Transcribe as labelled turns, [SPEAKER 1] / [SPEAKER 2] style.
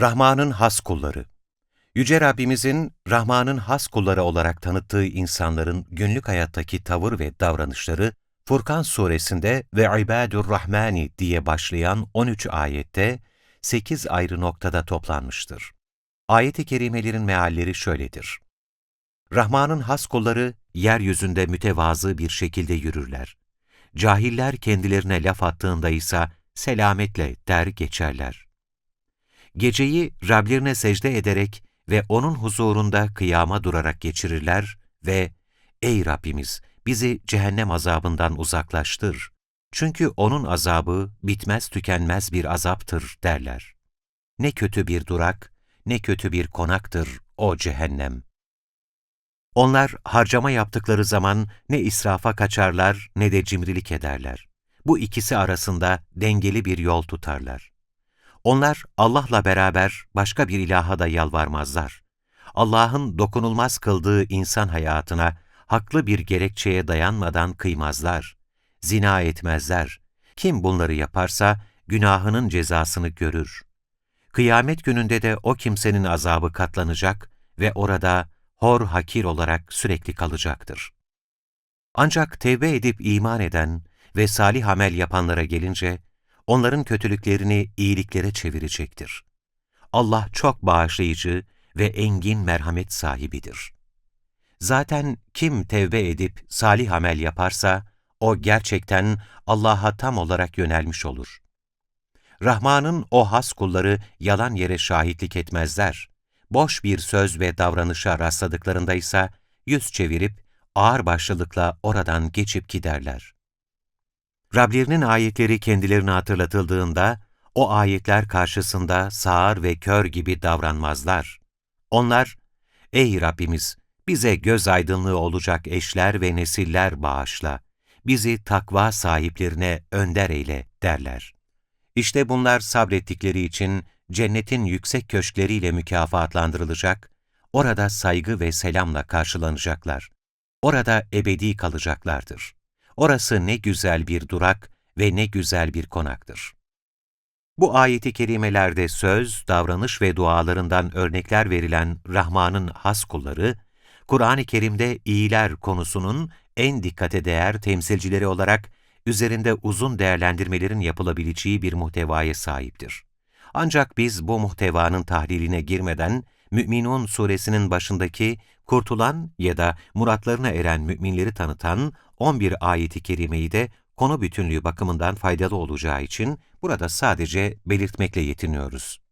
[SPEAKER 1] Rahman'ın has kulları Yüce Rabbimizin Rahman'ın has kulları olarak tanıttığı insanların günlük hayattaki tavır ve davranışları Furkan suresinde ve İbadur Rahmani diye başlayan 13 ayette 8 ayrı noktada toplanmıştır. Ayet-i kerimelerin mealleri şöyledir. Rahman'ın has kulları yeryüzünde mütevazı bir şekilde yürürler. Cahiller kendilerine laf attığında ise selametle der geçerler. Geceyi Rablerine secde ederek ve O'nun huzurunda kıyama durarak geçirirler ve ''Ey Rabbimiz, bizi cehennem azabından uzaklaştır. Çünkü O'nun azabı bitmez tükenmez bir azaptır.'' derler. Ne kötü bir durak, ne kötü bir konaktır o cehennem. Onlar harcama yaptıkları zaman ne israfa kaçarlar ne de cimrilik ederler. Bu ikisi arasında dengeli bir yol tutarlar. Onlar Allah'la beraber başka bir ilaha da yalvarmazlar. Allah'ın dokunulmaz kıldığı insan hayatına haklı bir gerekçeye dayanmadan kıymazlar. Zina etmezler. Kim bunları yaparsa günahının cezasını görür. Kıyamet gününde de o kimsenin azabı katlanacak ve orada hor hakir olarak sürekli kalacaktır. Ancak tevbe edip iman eden ve salih amel yapanlara gelince, onların kötülüklerini iyiliklere çevirecektir. Allah çok bağışlayıcı ve engin merhamet sahibidir. Zaten kim tevbe edip salih amel yaparsa, o gerçekten Allah'a tam olarak yönelmiş olur. Rahman'ın o has kulları yalan yere şahitlik etmezler. Boş bir söz ve davranışa rastladıklarında ise yüz çevirip ağır başlılıkla oradan geçip giderler. Rablerinin ayetleri kendilerine hatırlatıldığında, o ayetler karşısında sağır ve kör gibi davranmazlar. Onlar, ''Ey Rabbimiz, bize göz aydınlığı olacak eşler ve nesiller bağışla, bizi takva sahiplerine önder eyle.'' derler. İşte bunlar sabrettikleri için cennetin yüksek köşkleriyle mükafatlandırılacak, orada saygı ve selamla karşılanacaklar. Orada ebedi kalacaklardır. Orası ne güzel bir durak ve ne güzel bir konaktır. Bu ayeti kerimelerde söz, davranış ve dualarından örnekler verilen Rahman'ın has kulları, Kur'an-ı Kerim'de iyiler konusunun en dikkate değer temsilcileri olarak üzerinde uzun değerlendirmelerin yapılabileceği bir muhtevaya sahiptir. Ancak biz bu muhtevanın tahliline girmeden, Mü'minun suresinin başındaki kurtulan ya da muratlarına eren müminleri tanıtan 11 ayeti kerimeyi de konu bütünlüğü bakımından faydalı olacağı için burada sadece belirtmekle yetiniyoruz.